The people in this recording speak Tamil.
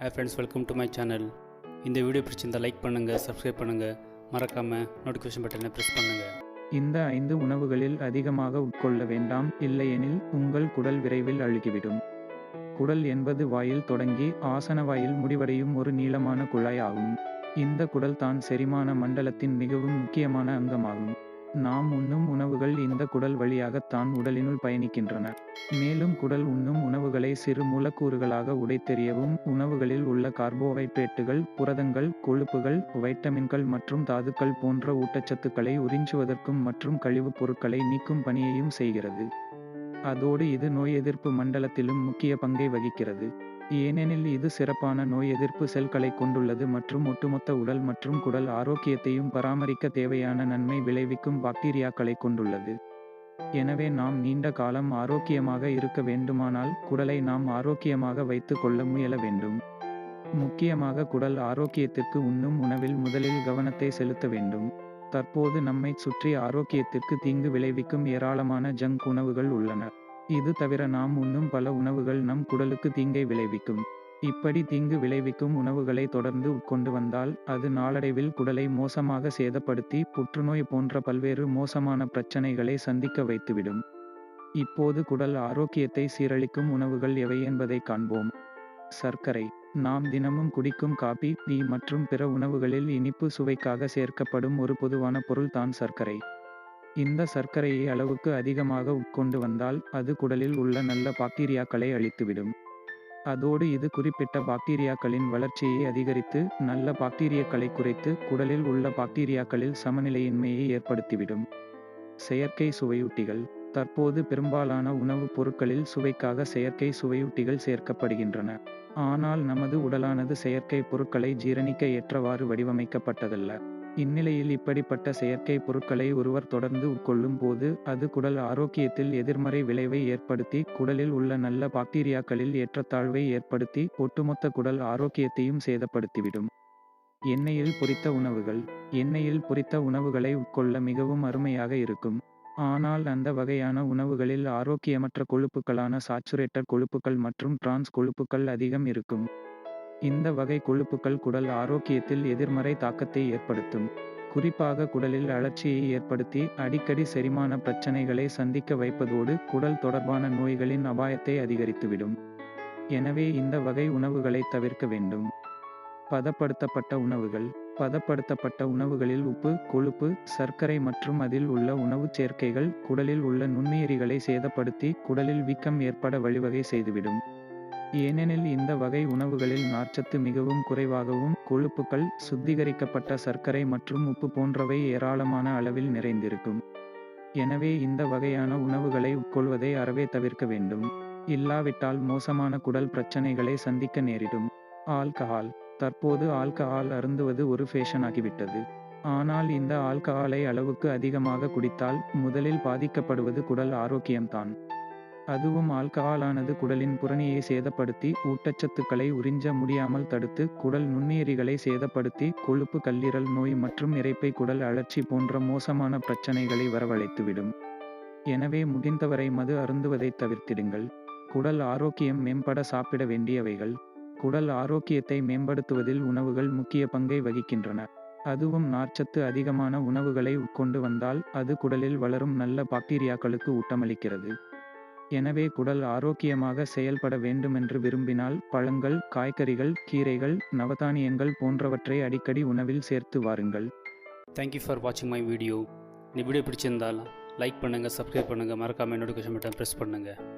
Hey friends welcome to my channel இந்த வீடியோ பிடிச்சிருந்தால் லைக் பண்ணுங்கள் சப்ஸ்கிரைப் பண்ணுங்கள் மறக்காமல் நோட்டிஃபிகேஷன் பட்டனை ப்ரெஸ் பண்ணுங்கள் இந்த ஐந்து உணவுகளில் அதிகமாக உட்கொள்ள வேண்டாம். இல்லையெனில் உங்கள் குடல் விரைவில் அழுகிவிடும். குடல் என்பது வாயில் தொடங்கி ஆசன வாயில் முடிவடையும் ஒரு நீளமான குழாய் ஆகும். இந்த குடல் தான் செரிமான மண்டலத்தின் மிகவும் முக்கியமான அங்கமாகும். நாம் உண்ணும் உணவுகள் இந்த குடல் வழியாகத்தான் உடலினுள் பயணிக்கின்றன. மேலும் குடல் உண்ணும் உணவுகளை சிறு மூலக்கூறுகளாக உடைத்தெறியவும் உணவுகளில் உள்ள கார்போஹைட்ரேட்டுகள் புரதங்கள் கொழுப்புகள் வைட்டமின்கள் மற்றும் தாதுக்கள் போன்ற ஊட்டச்சத்துக்களை உறிஞ்சுவதற்கும் மற்றும் கழிவுப் பொருட்களை நீக்கும் பணியையும் செய்கிறது. அதோடு இது நோய் எதிர்ப்பு மண்டலத்திலும் முக்கிய பங்கை வகிக்கிறது. ஏனெனில் இது சிறப்பான நோய் எதிர்ப்பு செல்களை கொண்டுள்ளது மற்றும் ஒட்டுமொத்த உடல் மற்றும் குடல் ஆரோக்கியத்தையும் பராமரிக்க தேவையான நன்மை விளைவிக்கும் பாக்டீரியாக்களை கொண்டுள்ளது. எனவே நாம் நீண்ட காலம் ஆரோக்கியமாக இருக்க வேண்டுமானால் குடலை நாம் ஆரோக்கியமாக வைத்து கொள்ள முயல வேண்டும். முக்கியமாக குடல் ஆரோக்கியத்திற்கு உண்ணும் உணவில் முதலில் கவனத்தை செலுத்த வேண்டும். தற்போது நம்மைச் சுற்றி ஆரோக்கியத்திற்கு தீங்கு விளைவிக்கும் ஏராளமான ஜங்க் உணவுகள் உள்ளன. இது தவிர நாம் உண்ணும் பல உணவுகள் நம் குடலுக்கு தீங்கை விளைவிக்கும். இப்படி தீங்கு விளைவிக்கும் உணவுகளை தொடர்ந்து உட்கொண்டு வந்தால் அது நாளடைவில் குடலை மோசமாக சேதப்படுத்தி புற்றுநோய் போன்ற பல்வேறு மோசமான பிரச்சனைகளை சந்திக்க வைத்துவிடும். இப்போது குடல் ஆரோக்கியத்தை சீரழிக்கும் உணவுகள் எவை என்பதை காண்போம். சர்க்கரை. நாம் தினமும் குடிக்கும் காபி டீ மற்றும் பிற உணவுகளில் இனிப்பு சுவைக்காக சேர்க்கப்படும் ஒரு பொதுவான பொருள் தான் சர்க்கரை. இந்த சர்க்கரையை அளவுக்கு அதிகமாக உட்கொண்டு வந்தால் அது குடலில் உள்ள நல்ல பாக்டீரியாக்களை அழித்துவிடும். அதோடு இது குறிப்பிட்ட பாக்டீரியாக்களின் வளர்ச்சியை அதிகரித்து நல்ல பாக்டீரியாக்களை குறைத்து குடலில் உள்ள பாக்டீரியாக்களில் சமநிலையின்மையை ஏற்படுத்திவிடும். செயற்கை சுவையூட்டிகள். தற்போது பெரும்பாலான உணவுப் பொருட்களில் சுவைக்காக செயற்கை சுவையூட்டிகள் சேர்க்கப்படுகின்றன. ஆனால் நமது உடலானது செயற்கை பொருட்களை ஜீரணிக்க ஏற்றவாறு வடிவமைக்கப்பட்டதல்ல. இந்நிலையில் இப்படிப்பட்ட செயற்கை பொருட்களை ஒருவர் தொடர்ந்து உட்கொள்ளும் போது அது குடல் ஆரோக்கியத்தில் எதிர்மறை விளைவை ஏற்படுத்தி குடலில் உள்ள நல்ல பாக்டீரியாக்களில் ஏற்றத்தாழ்வை ஏற்படுத்தி ஒட்டுமொத்த குடல் ஆரோக்கியத்தையும் சேதப்படுத்திவிடும். எண்ணெயில் பொரித்த உணவுகள். எண்ணெயில் பொரித்த உணவுகளை உட்கொள்ள மிகவும் அருமையாக இருக்கும். ஆனால் அந்த வகையான உணவுகளில் ஆரோக்கியமற்ற கொழுப்புகளான சாச்சுரேட்டட் கொழுப்புகள் மற்றும் டிரான்ஸ் கொழுப்புகள் அதிகம் இருக்கும். இந்த வகை கொழுப்புகள் குடல் ஆரோக்கியத்தில் எதிர்மறை தாக்கத்தை ஏற்படுத்தும். குறிப்பாக குடலில் அழற்சியை ஏற்படுத்தி அடிக்கடி செரிமான பிரச்சனைகளை சந்திக்க வைப்பதோடு குடல் தொடர்பான நோய்களின் அபாயத்தை அதிகரித்துவிடும். எனவே இந்த வகை உணவுகளை தவிர்க்க வேண்டும். பதப்படுத்தப்பட்ட உணவுகள். பதப்படுத்தப்பட்ட உணவுகளில் உப்பு கொழுப்பு சர்க்கரை மற்றும் அதில் உள்ள உணவுச் சேர்க்கைகள் குடலில் உள்ள நுண்ணுயிரிகளை சேதப்படுத்தி குடலில் வீக்கம் ஏற்பட வழிவகை செய்துவிடும். ஏனெனில் இந்த வகை உணவுகளில் நார்ச்சத்து மிகவும் குறைவாகவும் கொழுப்புகள் சுத்திகரிக்கப்பட்ட சர்க்கரை மற்றும் உப்பு போன்றவை ஏராளமான அளவில் நிறைந்திருக்கும். எனவே இந்த வகையான உணவுகளை உட்கொள்வதை அறவே தவிர்க்க வேண்டும். இல்லாவிட்டால் மோசமான குடல் பிரச்சனைகளை சந்திக்க நேரிடும். ஆல்கஹால். தற்போது ஆல்கஹால் அருந்துவது ஒரு ஃபேஷனாகிவிட்டது ஆனால் இந்த ஆல்கஹாலை அளவுக்கு அதிகமாக குடித்தால் முதலில் பாதிக்கப்படுவது குடல் ஆரோக்கியம்தான். அதுவும் ஆல்கஹாலானது குடலின் புறணியை சேதப்படுத்தி ஊட்டச்சத்துக்களை உறிஞ்ச முடியாமல் தடுத்து குடல் நுண்ணுயிரிகளை சேதப்படுத்தி கொழுப்பு கல்லீரல் நோய் மற்றும் இறைப்பை குடல் அழற்சி போன்ற மோசமான பிரச்சனைகளை வரவழைத்துவிடும். எனவே முடிந்தவரை மது அருந்துவதை தவிர்த்திடுங்கள். குடல் ஆரோக்கியம் மேம்பட சாப்பிட வேண்டியவைகள். குடல் ஆரோக்கியத்தை மேம்படுத்துவதில் உணவுகள் முக்கிய பங்கை வகிக்கின்றன. அதுவும் நார்ச்சத்து அதிகமான உணவுகளை உட்கொண்டு வந்தால் அது குடலில் வளரும் நல்ல பாக்டீரியாக்களுக்கு ஊட்டமளிக்கிறது. எனவே குடல் ஆரோக்கியமாக செயல்பட வேண்டுமென்று விரும்பினால் பழங்கள் காய்கறிகள் கீரைகள் நவதானியங்கள் போன்றவற்றை அடிக்கடி உணவில் சேர்த்து வாருங்கள். தேங்க்யூ ஃபார் வாட்சிங் மை வீடியோ இந்த வீடியோ பிடிச்சிருந்தால் லைக் பண்ணுங்கள் சப்ஸ்கிரைப் பண்ணுங்கள் மறக்காமல் நோட்டிஃபிகேஷன் பட்டன் ப்ரெஸ் பண்ணுங்கள்